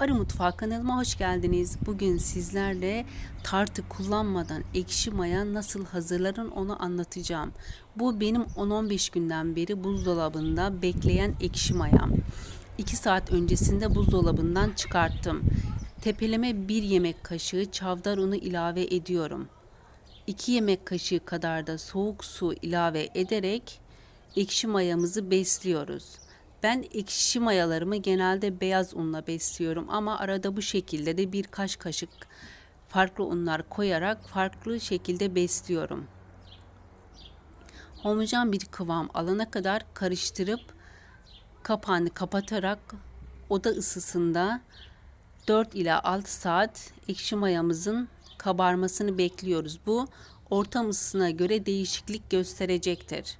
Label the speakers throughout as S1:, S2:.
S1: Arı Mutfağı kanalıma hoş geldiniz. Bugün sizlerle tartı kullanmadan ekşi maya nasıl hazırlanır onu anlatacağım. Bu benim 10-15 günden beri buzdolabında bekleyen ekşi mayam. 2 saat öncesinde buzdolabından çıkarttım. Tepeleme 1 yemek kaşığı çavdar unu ilave ediyorum. 2 yemek kaşığı kadar da soğuk su ilave ederek ekşi mayamızı besliyoruz. Ben ekşi mayalarımı genelde beyaz unla besliyorum ama arada bu şekilde de birkaç kaşık farklı unlar koyarak farklı şekilde besliyorum. Homojen bir kıvam alana kadar karıştırıp kapağını kapatarak oda ısısında 4 ila 6 saat ekşi mayamızın kabarmasını bekliyoruz. Bu ortam ısısına göre değişiklik gösterecektir.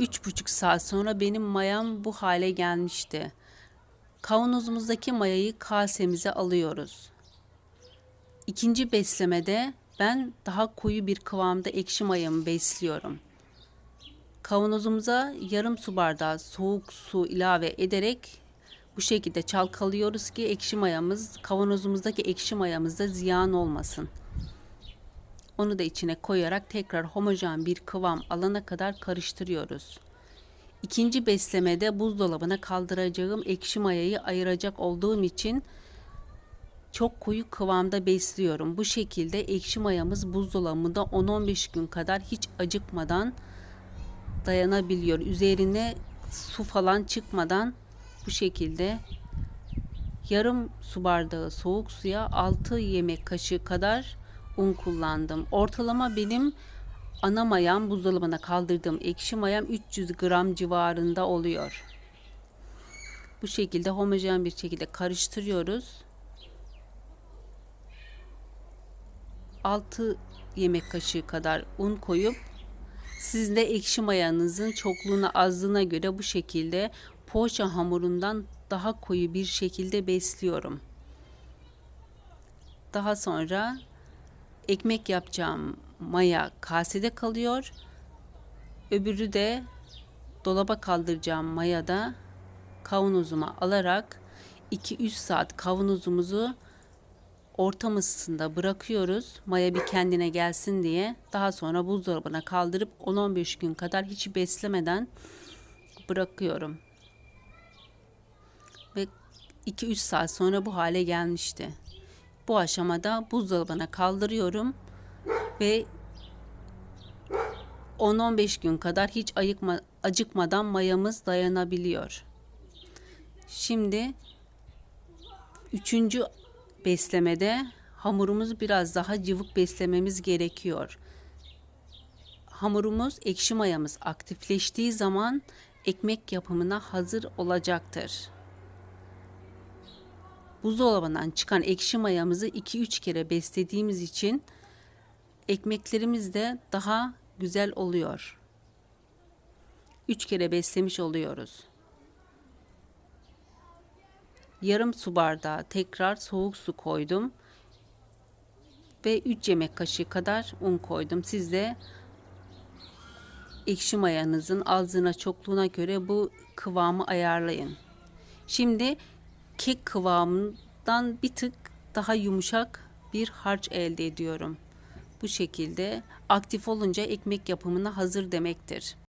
S1: 3,5 saat sonra benim mayam bu hale gelmişti. Kavanozumuzdaki mayayı kasemize alıyoruz. İkinci beslemede ben daha koyu bir kıvamda ekşi mayamı besliyorum. Kavanozumuza yarım su bardağı soğuk su ilave ederek bu şekilde çalkalıyoruz ki ekşi mayamız kavanozumuzdaki ekşi mayamız da ziyan olmasın. Onu da içine koyarak tekrar homojen bir kıvam alana kadar karıştırıyoruz. İkinci beslemede buzdolabına kaldıracağım ekşi mayayı ayıracak olduğum için çok koyu kıvamda besliyorum. Bu şekilde ekşi mayamız buzdolabında 10-15 gün kadar hiç acıkmadan dayanabiliyor. Üzerine su falan çıkmadan bu şekilde yarım su bardağı soğuk suya 6 yemek kaşığı kadar un kullandım. Ortalama benim ana mayam buzdolabına kaldırdığım ekşi mayam 300 gram civarında oluyor. Bu şekilde homojen bir şekilde karıştırıyoruz. 6 yemek kaşığı kadar un koyup siz de ekşi mayanızın çokluğuna azlığına göre bu şekilde poğaça hamurundan daha koyu bir şekilde besliyorum. Daha sonra ekmek yapacağım maya kasede kalıyor. Öbürü de dolaba kaldıracağım mayada kavanozuma alarak 2-3 saat kavanozumuzu ortam ısısında bırakıyoruz. Maya bir kendine gelsin diye. Daha sonra buzdolabına kaldırıp 10-15 gün kadar hiç beslemeden bırakıyorum. Ve 2-3 saat sonra bu hale gelmişti. Bu aşamada buzdolabına kaldırıyorum ve 10-15 gün kadar hiç ayıkma, acıkmadan mayamız dayanabiliyor. Şimdi üçüncü beslemede hamurumuzu biraz daha cıvık beslememiz gerekiyor. Hamurumuz ekşi mayamız aktifleştiği zaman ekmek yapımına hazır olacaktır. Buzdolabından çıkan ekşi mayamızı 2-3 kere beslediğimiz için ekmeklerimiz de daha güzel oluyor. 3 kere beslemiş oluyoruz. Yarım su bardağı tekrar soğuk su koydum ve 3 yemek kaşığı kadar un koydum. Siz de ekşi mayanızın azlığına çokluğuna göre bu kıvamı ayarlayın. Şimdi kek kıvamından bir tık daha yumuşak bir harç elde ediyorum. Bu şekilde aktif olunca ekmek yapımına hazır demektir.